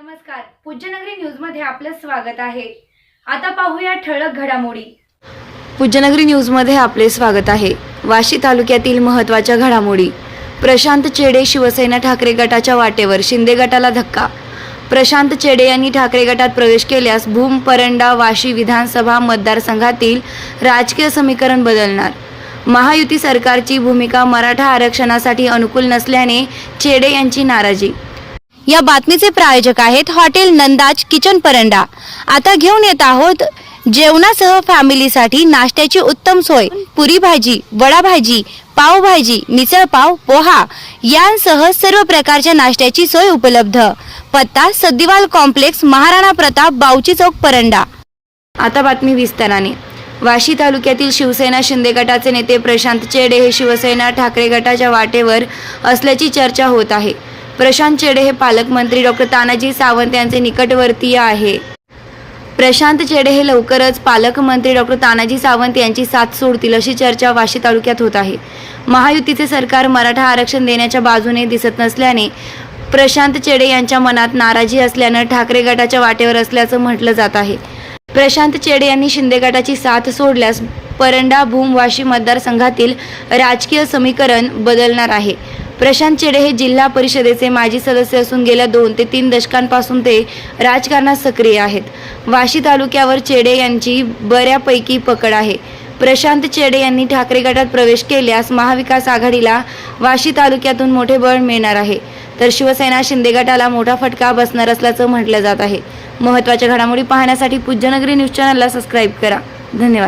नमस्कार. पूज्यनगरी न्यूजमध्ये आपलं स्वागत आहे. आता पाहूया ठळक घडामोडी. पूज्यनगरी न्यूजमध्ये आपले स्वागत आहे. वाशी तालुक्यातील महत्त्वाच्या घडामोडी. प्रशांत चेडे शिवसेना ठाकरे गटाच्या वाटेवर शिंदे गटाला धक्का. प्रशांत चेडे यांनी ठाकरे गटात प्रवेश केल्यास भूम परंडा वाशी विधानसभा मतदारसंघातील राजकीय समीकरण बदलणार. महायुती सरकारची भूमिका मराठा आरक्षणासाठी अनुकूल नसल्याने चेडे यांची नाराजी. या बातमीचे प्रायोजक आहेत हॉटेल नंदाज किचन परंडा. आता घेऊन येत आहोत जेवणासह फॅमिलीसाठी नाश्त्याची उत्तम सोय. पुरी भाजी वडा भाजी पावभाजी मिसळ पाव पोहा यांसह सर्व प्रकारच्या नाश्त्याची सोय उपलब्ध. पत्ता सद्दिवाल कॉम्प्लेक्स महाराणा प्रताप बावची चौक परंडा. आता बातमी विस्ताराने. वाशी तालुक्यातील शिवसेना शिंदे गटाचे नेते प्रशांत चेडे हे शिवसेना ठाकरे गटाच्या वाटेवर असल्याची चर्चा होत आहे. प्रशांत चेडे हे पालकमंत्री डॉक्टर तानाजी सावंत यांचे निकटवर्तीय आहे. प्रशांत चेडे हे लवकरच पालकमंत्री डॉक्टर तानाजी सावंत यांची साथ सोडतील अशी चर्चा वाशी तालुक्यात होत आहे. महायुतीचे सरकार मराठा आरक्षण देण्याच्या बाजूने दिसत नसल्याने प्रशांत चेडे यांच्या मनात नाराजी असल्यानं ठाकरे गटाच्या वाटेवर असल्याचं म्हटलं जात आहे. प्रशांत चेडे यांनी शिंदे गटाची साथ सोडल्यास परंडा भूम वाशी मतदारसंघातील राजकीय समीकरण बदलणार आहे. प्रशांत चेडे हे जिल्हा परिषदेचे माजी सदस्य असून गेल्या दोन ते तीन दशकांपासून ते राजकारणात सक्रिय आहेत. वाशी तालुक्यावर चेडे यांची बऱ्यापैकी पकड आहे. प्रशांत चेडे यांनी ठाकरे गटात प्रवेश केल्यास महाविकास आघाडीला वाशी तालुक्यातून मोठे बळ मिळणार आहे. तर शिवसेना शिंदे गटाला मोठा फटका बसणार असल्याचं म्हटलं जात आहे. महत्त्वाच्या घडामोडी पाहण्यासाठी पूज्यनगरी न्यूज चॅनलला सबस्क्राईब करा. धन्यवाद.